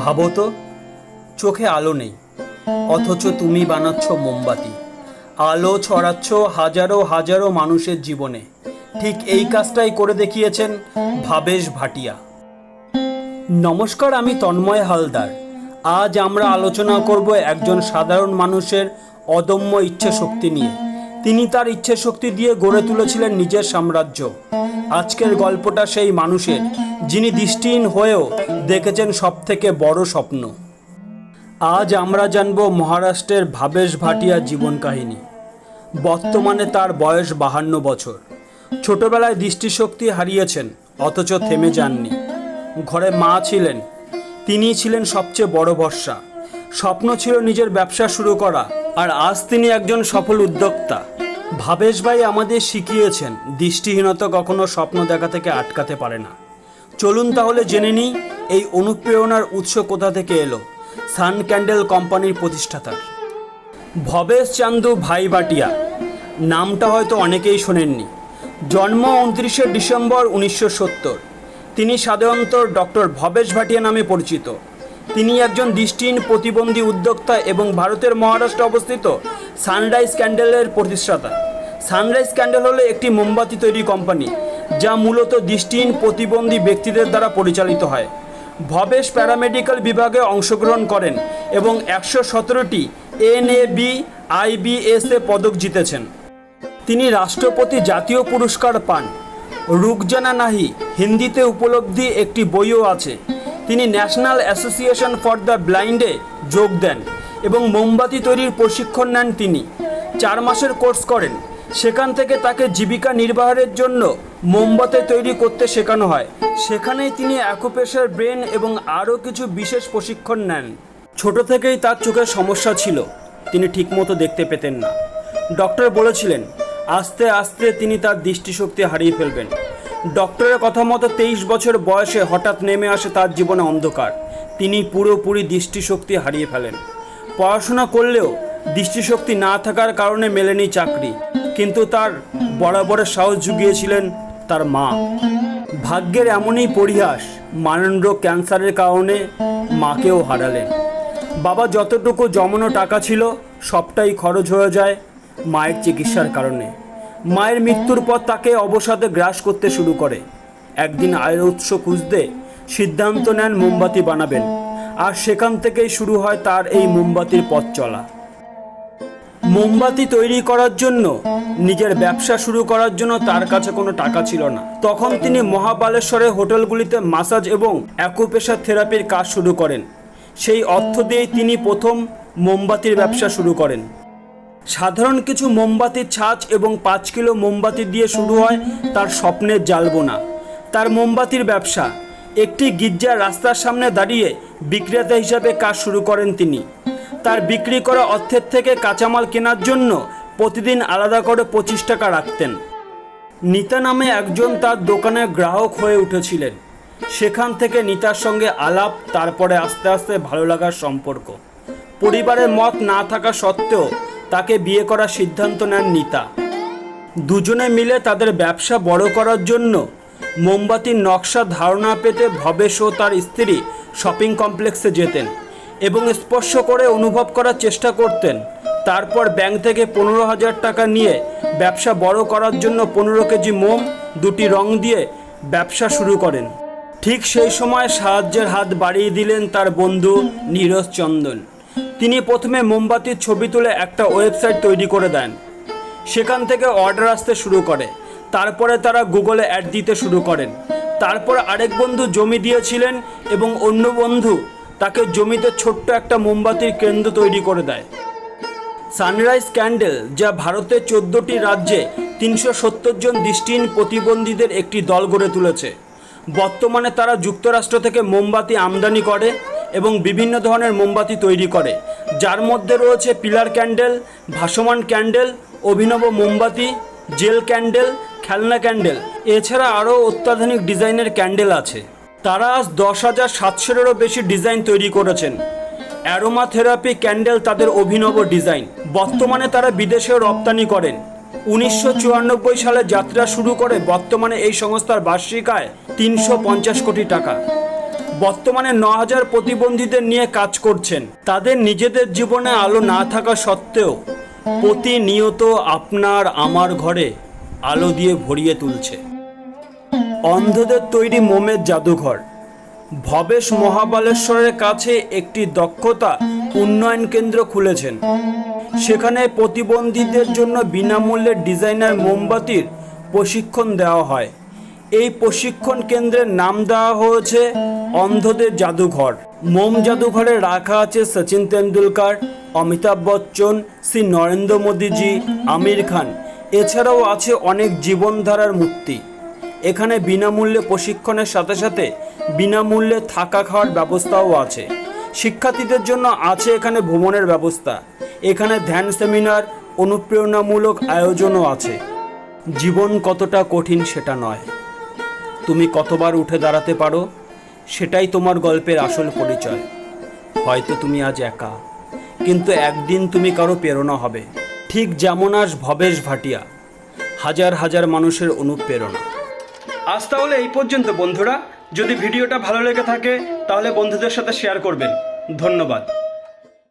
ভাবো তো, চোখে আলো নেই, অথচ তুমি বানাচ্ছ মোমবাতি। আলো ছড়াচ্ছ হাজারো হাজারো মানুষের জীবনে। ঠিক এই কাজটাই করে দেখিয়েছেন ভাবেশ ভাটিয়া। নমস্কার, আমি তন্ময় হালদার। আজ আমরা আলোচনা করব একজন সাধারণ মানুষের অদম্য ইচ্ছে শক্তি নিয়ে। তিনি তার ইচ্ছে শক্তি দিয়ে গড়ে তুলেছিলেন নিজের সাম্রাজ্য। আজকের গল্পটা সেই মানুষের, যিনি দৃষ্টিহীন হয়েও দেখেছেন সব থেকে বড় স্বপ্ন। আজ আমরা জানব মহারাষ্ট্রের ভাবেশ ভাটিয়া জীবন কাহিনী। বর্তমানে তার বয়স বাহান্ন বছর। ছোটবেলায় দৃষ্টিশক্তি হারিয়েছেন, অথচ থেমে যাননি। ঘরে মা ছিলেন, তিনিই ছিলেন সবচেয়ে বড় ভরসা। স্বপ্ন ছিল নিজের ব্যবসা শুরু করা আর আজ তিনি একজন সফল উদ্যোক্তা। ভাবেশ ভাই আমাদের শিখিয়েছেন, দৃষ্টিহীনতা কখনো স্বপ্ন দেখা থেকে আটকাতে পারে না। চলুন তাহলে জেনে নিই, এই অনুপ্রেরণার উৎস কোথা থেকে এলো? সান ক্যান্ডেল কোম্পানির প্রতিষ্ঠাতার। ভবেশ চান্দু ভাই বাটিয়া নামটা হয়তো অনেকেই শোনেননি। জন্ম উনত্রিশে ডিসেম্বর উনিশশো তিনি সাধারণত ডক্টর ভবেশ ভাটিয়া নামে পরিচিত। তিনি একজন দৃষ্টিহীন প্রতিবন্ধী উদ্যোক্তা এবং ভারতের মহারাষ্ট্রে অবস্থিত সানরাইজ ক্যান্ডেলের প্রতিষ্ঠাতা। সানরাইজ ক্যান্ডেল হলো একটি মোমবাতি তৈরি কোম্পানি, যা মূলত দৃষ্টিহীন প্রতিবন্ধী ব্যক্তিদের দ্বারা পরিচালিত হয়। ভবেশ প্যারামেডিক্যাল বিভাগে অংশগ্রহণ করেন এবং একশো সতেরোটি এন এ বি আইবিএসএ পদক জিতেছেন। তিনি রাষ্ট্রপতি জাতীয় পুরস্কার পান। রুকজানা নাহি, হিন্দিতে উপলব্ধি একটি বইও আছে। তিনি ন্যাশনাল অ্যাসোসিয়েশন ফর দ্য ব্লাইন্ডে যোগ দেন এবং মোমবাতি তৈরির প্রশিক্ষণ নেন তিনি। চার মাসের কোর্স করেন। সেখান থেকে তাকে জীবিকা নির্বাহের জন্য মোমবাতি তৈরি করতে শেখানো হয়। সেখানেই তিনি অ্যাকুপেশার ব্রেন এবং আরও কিছু বিশেষ প্রশিক্ষণ নেন। ছোট থেকেই তার চোখের সমস্যা ছিল। তিনি ঠিকমতো দেখতে পেতেন না। ডক্টর বলেছিলেন, আস্তে আস্তে তিনি তার দৃষ্টিশক্তি হারিয়ে ফেলবেন। ডক্টরের কথা মতো তেইশ বছর বয়সে হঠাৎ নেমে আসে তার জীবনে অন্ধকার। তিনি পুরোপুরি দৃষ্টিশক্তি হারিয়ে ফেলেন। পড়াশোনা করলেও দৃষ্টিশক্তি না থাকার কারণে মেলেনি চাকরি, কিন্তু তার বরাবরের সাহস জুগিয়েছিলেন তার মা। ভাগ্যের এমনই পরিহাস মানন্দ্র ক্যান্সারের কারণে মাকেও হারালেন। বাবা যতটুকু জমানো টাকা ছিল, সবটাই খরচ হয়ে যায় মায়ের চিকিৎসার কারণে। মায়ের মৃত্যুর পর তাকে অবসাদে গ্রাস করতে শুরু করে। একদিন আয়ের উৎস খুঁজতে সিদ্ধান্ত নেন মোমবাতি বানাবেন। আর সেখান থেকেই শুরু হয় তার এই মোমবাতির পথ চলা। মোমবাতি তৈরি করার জন্য, নিজের ব্যবসা শুরু করার জন্য তার কাছে কোনো টাকা ছিল না। তখন তিনি মহাবালেশ্বরের হোটেলগুলিতে মাসাজ এবং অ্যাকুপেশার থেরাপির কাজ শুরু করেন। সেই অর্থ দিয়েই তিনি প্রথম মোমবাতির ব্যবসা শুরু করেন। সাধারণ কিছু মোমবাতির ছাঁচ এবং পাঁচ কিলো মোমবাতি দিয়ে শুরু হয় তার স্বপ্নের জ্বালবোনা তার মোমবাতির ব্যবসা। একটি গির্জার রাস্তার সামনে দাঁড়িয়ে বিক্রেতা হিসাবে কাজ শুরু করেন তিনি। তার বিক্রি করা অর্থের থেকে কাঁচামাল কেনার জন্য প্রতিদিন আলাদা করে পঁচিশ টাকা রাখতেন। নিতা নামে একজন তার দোকানের গ্রাহক হয়ে উঠেছিলেন। সেখান থেকে নিতার সঙ্গে আলাপ, তারপরে আস্তে আস্তে ভালো লাগার সম্পর্ক। পরিবারের মত না থাকা সত্ত্বেও তাকে বিয়ে করার সিদ্ধান্ত নেন নিতা। দুজনে মিলে তাদের ব্যবসা বড় করার জন্য মোমবাতির নকশা ধারণা পেতে ভবেশ ও তার স্ত্রী শপিং কমপ্লেক্সে যেতেন এবং স্পর্শ করে অনুভব করার চেষ্টা করতেন। তারপর ব্যাংক থেকে পনেরো হাজার টাকা নিয়ে ব্যবসা বড় করার জন্য পনেরো কেজি মোম, দুটি রং দিয়ে ব্যবসা শুরু করেন। ঠিক সেই সময় সাহায্যের হাত বাড়িয়ে দিলেন তার বন্ধু নীরজ চন্দন। তিনি প্রথমে মোমবাতির ছবি তুলে একটা ওয়েবসাইট তৈরি করে দেন। সেখান থেকে অর্ডার আসতে শুরু করে। তারপরে তারা গুগলে অ্যাড দিতে শুরু করেন। তারপর আরেক বন্ধু জমি দিয়েছিলেন এবং অন্য বন্ধু তাকে জমিতে ছোট্ট একটা মোমবাতির কেন্দ্র তৈরি করে দেয়। সানরাইজ ক্যান্ডেল, যা ভারতের চোদ্দোটি রাজ্যে তিনশো সত্তর জন দৃষ্টিহীন প্রতিবন্ধীদের একটি দল গড়ে তুলেছে। বর্তমানে তারা যুক্তরাষ্ট্র থেকে মোমবাতি আমদানি করে এবং বিভিন্ন ধরনের মোমবাতি তৈরি করে। যার মধ্যে রয়েছে পিলার ক্যান্ডেল, ভাসমান ক্যান্ডেল, অভিনব মোমবাতি, জেল ক্যান্ডেল, খেলনা ক্যান্ডেল। এছাড়া আরও অত্যাধুনিক ডিজাইনের ক্যান্ডেল আছে। তারা আজ দশ হাজার সাতশোরও বেশি ডিজাইন তৈরি করেছেন। অ্যারোমা থেরাপি ক্যান্ডেল তাদের অভিনব ডিজাইন। বর্তমানে তারা বিদেশেও রপ্তানি করেন। উনিশশো চুরানব্বই সালে যাত্রা শুরু করে বর্তমানে এই সংস্থার বার্ষিক আয় তিনশো পঞ্চাশ কোটি টাকা। বর্তমানে ন হাজার প্রতিবন্ধীদের নিয়ে কাজ করছেন। তাদের নিজেদের জীবনে আলো না থাকা সত্ত্বেও প্রতিনিয়ত আপনার আমার ঘরে আলো দিয়ে ভরিয়ে তুলছে। অন্ধদের তৈরি মোমের জাদুঘর। ভবেশ মহাবালেশ্বরের কাছে একটি দক্ষতা উন্নয়ন কেন্দ্র খুলেছেন। সেখানে প্রতিবন্ধীদের জন্য বিনামূল্যে ডিজাইনার মোমবাতির প্রশিক্ষণ দেওয়া হয়। এই প্রশিক্ষণ কেন্দ্রের নাম দেওয়া হয়েছে অন্ধদের জাদুঘর। মোম জাদুঘরে রাখা আছে সচিন তেন্ডুলকার, অমিতাভ বচ্চন, শ্রী নরেন্দ্র মোদীজি, আমির খান। এছাড়াও আছে অনেক জীবনধারার মূর্তি। এখানে বিনামূল্যে প্রশিক্ষণের সাথে সাথে বিনামূল্যে থাকা খাওয়ার ব্যবস্থাও আছে। শিক্ষার্থীদের জন্য আছে এখানে ভ্রমণের ব্যবস্থা। এখানে ধ্যান সেমিনার, অনুপ্রেরণামূলক আয়োজনও আছে। জীবন কতটা কঠিন সেটা নয়। তুমি কতবার উঠে দাঁড়াতে পারো, সেটাই তোমার গল্পের আসল পরিচয়। হয়তো তুমি আজ একা, কিন্তু একদিন তুমি কারও প্রেরণা হবে। ঠিক যেমন আজ ভবেশ ভাটিয়া, হাজার হাজার মানুষের অনুপ্রেরণা। আজ তাহলে এই পর্যন্ত বন্ধুরা। যদি ভিডিওটা ভালো লেগে থাকে, তাহলে বন্ধুদের সাথে শেয়ার করবেন। ধন্যবাদ।